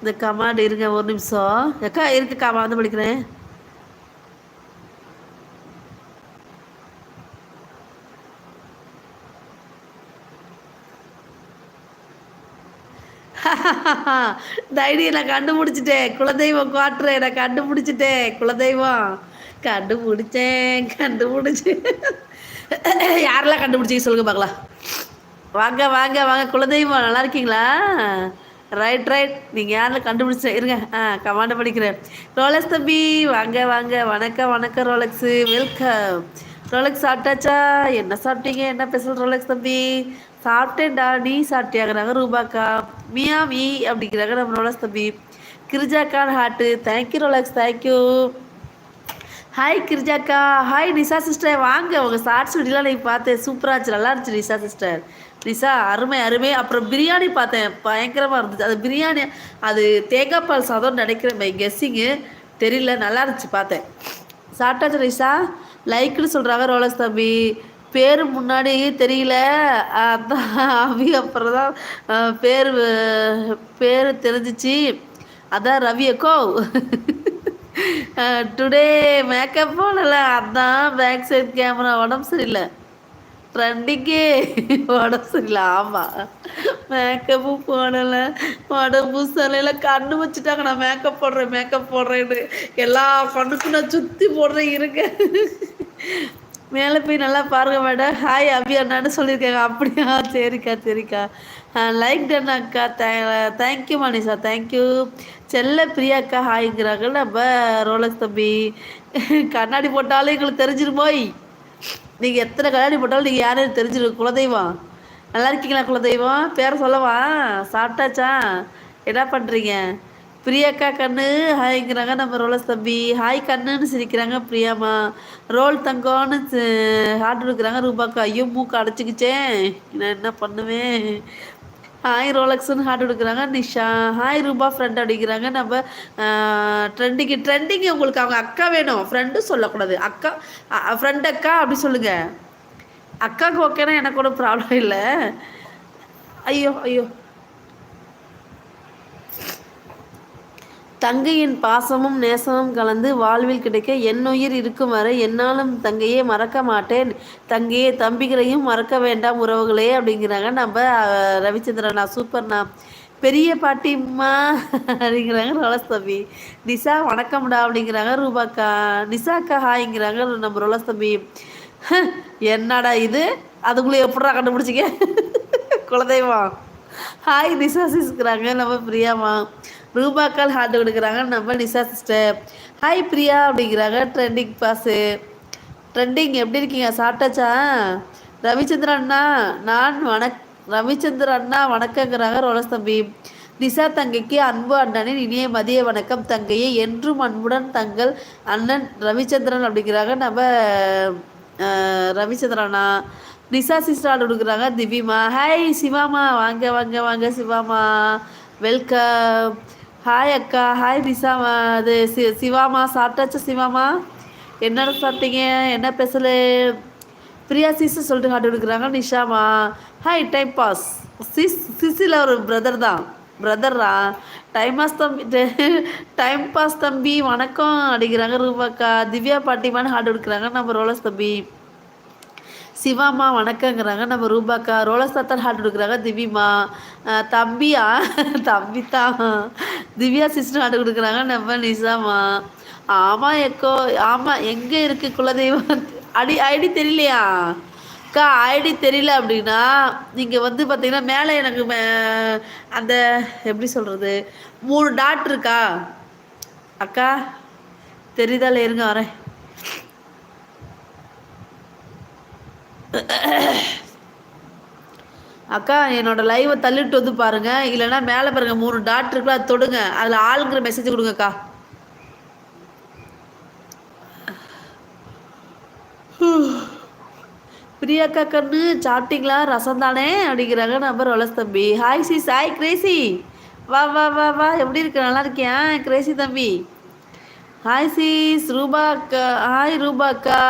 இந்த கமாண்ட் இருங்க ஒரு நிமிஷம். எக்கா இருக்குக்கா வந்து படிக்கிறேன் தைரியம் நான் கண்டுபிடிச்சிட்டேன். குலதெய்வம் குவாட்ரு நான் கண்டுபிடிச்சிட்டேன். குலதெய்வம். கண்டுபிடிச்சேன் கண்டுபிடிச்சி. யாரெல்லாம் கண்டுபிடிச்சிங்க சொல்லுங்க பார்க்கலாம். வாங்க வாங்க வாங்க. குலதெய்வம் நல்லா இருக்கீங்களா? ரைட் ரைட் நீங்கள் யாரில் கண்டுபிடிச்ச இருங்க. ஆ கமாண்ட படிக்கிறேன். ரோலக்ஸ் தம்பி வாங்க வாங்க. வணக்கம் வணக்கம் ரோலக்ஸு வெல்கம் ரோலக்ஸ் சாப்பிட்டாச்சா? என்ன சாப்பிட்டீங்க? என்ன ஸ்பெஷல் ரோலக்ஸ் தம்பி? சாப்பிட்டேன்டா. நீ சாப்பிட்டியாங்கிறாங்க ரூபாக்கா? மியா மீ அப்படிங்கிறாங்க நம்ம ரோலக்ஸ் தம்பி. கிரிஜாக்கான் heart thank you Rolex thank you hi கிரிஜாக்கா. Hi Nisha sister வாங்க உங்கள் ஷார்ட்ஸ் வீடியோலாம் நீங்கள் பார்த்தேன். சூப்பராக இருந்துச்சு. நல்லா இருந்துச்சு நிஷா சிஸ்டர் லிசா அருமை அருமை. அப்புறம் பிரியாணி பார்த்தேன். பயங்கரமாக இருந்துச்சு. அது பிரியாணி அது தேங்காய் பால் சாதம் நினைக்கிறேன். மை கெஸ்ஸிங்கு தெரியல. நல்லா இருந்துச்சு பார்த்தேன். சாப்பிட்டாச்சு லிசா லைக்குன்னு சொல்கிறாங்க ரோலஸ் தம்பி. பேர் முன்னாடி தெரியல. அதான் அவி அப்புறம் தான் பேர் பேர் தெரிஞ்சிச்சு. அதான் ரவி அக்கோ டுடே மேக்கப் போடல. அதான் பேக் சைட் கேமரா உடம்பு சரியில்லை. ட்ரெண்டிங்கே உடம்பு சரியில்லை. ஆமாம் மேக்கப்பும் போடலை. உடம்பு சரியில்லை. கண்ணு வச்சுட்டாங்க. நான் மேக்கப் போடுறேன் மேக்கப் போடுறேன்னு. எல்லா பண்ணுக்கும் நான் சுற்றி போடுறேன் இருக்க மேலே போய் நல்லா பாருங்க மேடம் ஹாய் அபி அண்ணான்னு சொல்லியிருக்காங்க. அப்படியா? சரிக்கா சரிக்கா. லைக் டன் அக்கா. தே தேங்க்யூ மணிஷா. தேங்க்யூ செல்ல பிரியாக்கா ஹாய்ங்கிறாங்க நம்ம ரோலக்ஸ் தம்பி. கண்ணாடி போட்டாலும் எங்களுக்கு தெரிஞ்சிடும் போய். நீங்கள் எத்தனை கல்யாணி போட்டாலும் நீங்கள் யாரும் தெரிஞ்சிடும். குலதெய்வம். நல்லா இருக்கீங்களா குலதெய்வம்? பேரை சொல்லவா? சாப்பிட்டாச்சா? என்ன பண்ணுறீங்க பிரியாக்கா கண்ணு. ஹாய்ங்கிறாங்க நம்ம ரோலஸ் தம்பி. ஹாய் கண்ணுன்னு சிரிக்கிறாங்க பிரியாமா. ரோல் தங்கம்னு ஹார்ட் கொடுக்குறாங்க ரூபாக்கா. ஐயோ மூக்கை அடைச்சிக்கிச்சேன் நான் என்ன பண்ணுவேன்? ஹாய் ரோலக்ஸ்னு ஹார்ட் கொடுக்குறாங்க நிஷா ஹாய் ரூபா ஃப்ரெண்ட் அப்படிங்கிறாங்க நம்ம ட்ரெண்டிங்கு ட்ரெண்டிங்கு உங்களுக்கு அவங்க அக்கா வேணும். ஃப்ரெண்டும் சொல்லக்கூடாது. அக்கா ஃப்ரெண்ட் அக்கா அப்படி சொல்லுங்கள் அக்காவுக்கு ஓகேனா எனக்கு ஒன்றும் ப்ராப்ளம் இல்லை. ஐயோ ஐயோ. தங்கையின் பாசமும் நேசமும் கலந்து வாழ்வில் கிடைக்க என்னுயிர் இருக்கும் வரை என்னாலும் தங்கையே மறக்க மாட்டேன். தங்கையே தம்பிகளையும் மறக்க வேண்டாம் உறவுகளே அப்படிங்கிறாங்க. நம்ம ரவிச்சந்திரனா சூப்பர்ண்ணா பெரிய பாட்டிம்மா அப்படிங்கிறாங்க ரோலஸ்தம்பி. நிசா வணக்கம்டா அப்படிங்கிறாங்க ரூபாக்கா. நிசாக்கா ஹாய்ங்கிறாங்க நம்ம ரோலஸ்தம்பி. என்னடா இது? அதுக்குள்ளே எப்படா கண்டுபிடிச்சிக்க? குலதெய்வம். ஹாய் நிசா சிஸ்கிறாங்க நம்ம பிரியாமா? ரூபாக்கால் ஹார்ட் கொடுக்குறாங்க. நம்ம நிசா சிஸ்டர் ஹாய் பிரியா அப்படிங்கிறாங்க. ட்ரெண்டிங் பாஸு ட்ரெண்டிங் எப்படி இருக்கீங்க? சாப்பிட்டாச்சா? ரவிச்சந்திரன் அண்ணா நான் வணக் ரவிச்சந்திரன் அண்ணா வணக்கங்கிறாங்க ரோலஸ் தம்பி. நிசா தங்கைக்கு அன்பு அண்ணனின் இனிய மதிய வணக்கம். தங்கையை என்றும் அன்புடன் தங்கள் அண்ணன் ரவிச்சந்திரன் அப்படிங்கிறாங்க. நம்ம ரவிச்சந்திரனா நிசா சிஸ்டர் கொடுக்குறாங்க திவ்யமா ஹாய் சிவாமா வாங்க வாங்க வாங்க சிவாமா வெல்கம் ஹாய் அக்கா. ஹாய் நிசாமா அது சி சிவாமா சாப்பிட்டாச்சா சிவாமா என்னடா சாப்பிட்டீங்க? என்ன பேசல? பிரியா சிஸ் சொல்லிட்டு காட்டு கொடுக்குறாங்க நிஷாமா ஹாய் டைம் பாஸ் சிஸ் சிஸில் ஒரு பிரதர் தான். பிரதர்ரா டைம் பாஸ் தம்பி டைம் பாஸ் தம்பி. வணக்கம். அடிக்கிறாங்க ரூபாக்கா திவ்யா பாட்டிமான்னு ஹார்ட் கொடுக்குறாங்க. நம்ம ரோலஸ் தம்பி. சிவாமா வணக்கங்கிறாங்க. நம்ம ரூபாக்கா ரோலஸ் ஹார்ட் கொடுக்குறாங்க. திவ்யமா தம்பியா? தம்பி தான் திவ்யா சிஸ்டர் ஹார்ட் கொடுக்குறாங்க. நம்ம நிசாமா ஆமாம் எக்கோ ஆமாம் எங்கே இருக்குது குலதெய்வம்? அடி ஐடி தெரியலையா? அக்கா ஐடி தெரியல அப்படின்னா நீங்கள் வந்து பார்த்தீங்கன்னா மேலே எனக்கு அந்த எப்படி சொல்கிறது மூணு டாட் இருக்கா? அக்கா தெரியுதால இருங்க வரேன். அக்கா என்னோட லைவை தள்ளிட்டு வந்து பாருங்க. இல்லைன்னா மேலே பாருங்க மூணு டாட் இருக்குல்ல அது தொடுங்க. அதில் ஆளுங்கிற மெசேஜ் கொடுங்கக்கா. பிரியாக்கா கண்ணு சாப்பிட்டீங்களா? ரசம் தானே அப்படிங்கிறாங்க நம்பர் வளஸ் தம்பி. ஹாய் சி சாய் கிரேசி வா வா வா வா. எப்படி இருக்கு? நல்லா இருக்கியா? கிரேசி தம்பி. ஹாய் சீஸ் ரூபா அக்கா. ஹாய் ரூபா அக்கா.